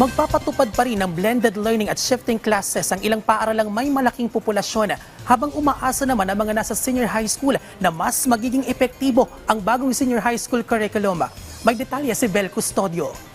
Magpapatupad pa rin ng blended learning at shifting classes ang ilang paaralang may malaking populasyon habang umaasa naman ang mga nasa senior high school na mas magiging epektibo ang bagong senior high school curriculum. May detalye si Bel Custodio.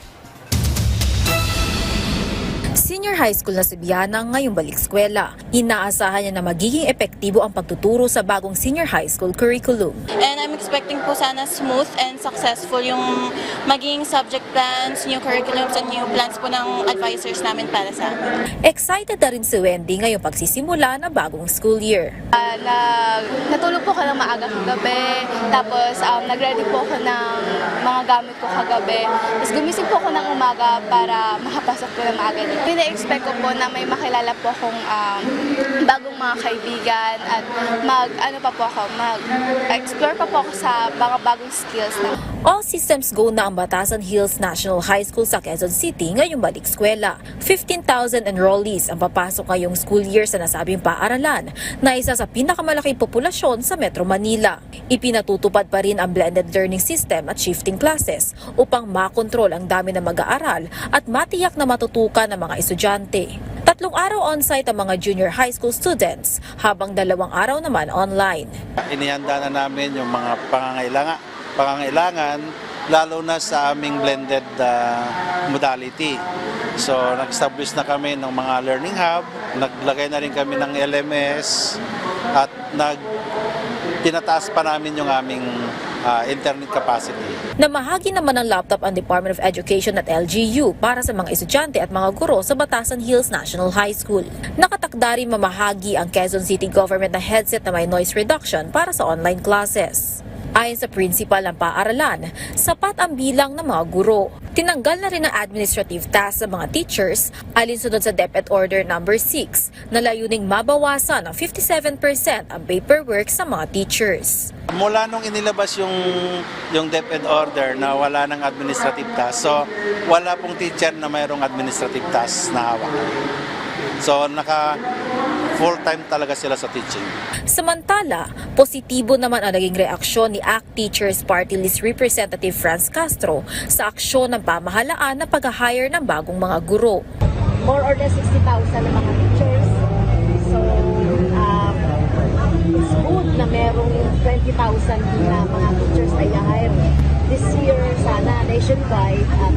Senior high school na si Biana ngayong balik eskwela. Inaasahan niya na magiging epektibo ang pagtuturo sa bagong senior high school curriculum. And I'm expecting po sana smooth and successful yung maging subject plans, new curriculums, and new plans po ng advisors namin para sa amin. Excited na rin si Wendy ngayong pagsisimula ng bagong school year. Ah, nag, natulog po ako ng maaga kagabi. Tapos, um, nag-ready po ako ng mga gamit ko kagabi. Tapos, gumising po ako ng umaga para makapasok po ng maaga dito. Pina-expect ko po na may makilala po akong um, bagong mga kaibigan at mag, ano pa po ako, mag-explore pa po ako sa mga bagong skills na All systems go na ang Batasan Hills National High School sa Quezon City ngayong balik eskwela. 15,000 enrollees ang papasok ngayong school year sa nasabing paaralan na isa sa pinakamalaking populasyon sa Metro Manila. Ipinatutupad pa rin ang blended learning system at shifting classes upang makontrol ang dami ng mag-aaral at matiyak na matutukan ng mga estudyante. Tatlong araw on-site ang mga junior high school students habang dalawang araw naman online. Inihanda na namin yung mga pangangailangan, pangangailangan lalo na sa aming blended ah, modality. So, nag-establish na kami ng mga learning hub, naglagay na rin kami ng LMS, at nag tinataas pa namin yung aming ah, internet capacity. Namahagi naman ng laptop ang Department of Education at LGU para sa mga estudyante at mga guro sa Batasan Hills National High School. Nakatakda rin mamahagi ang Quezon City Government na headset na may noise reduction para sa online classes. Ayon sa principal ng paaralan, sapat ang bilang ng mga guro. Tinanggal na rin ang administrative tasks sa mga teachers alinsunod sa DepEd Order No. 6 na layuning mabawasan ng 57% ang paperwork sa mga teachers. Mula nung inilabas yung yung DepEd order na wala ng administrative task, so wala pong teacher na mayroong administrative task na hawak. So naka full-time talaga sila sa teaching. Samantala, positibo naman ang naging reaksyon ni ACT Teachers Party List Representative Franz Castro sa aksyon ng pamahalaan na pag-hire ng bagong mga guro. more or less 60,000 na mga teachers. So, um, it's good na merong 20,000 na mga teachers ay hire this year sana nationwide at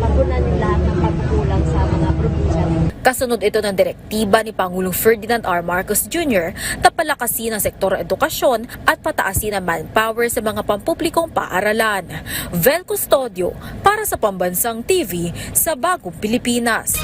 mapunan yung lahat ng pagkukulang sa mga probinsya. Kasunod ito ng direktiba ni Pangulong Ferdinand R. Marcos Jr. na palakasin ang sektor edukasyon at pataasin ang manpower sa mga pampublikong paaralan. Vel Custodio para sa Pambansang TV sa Bagong Pilipinas.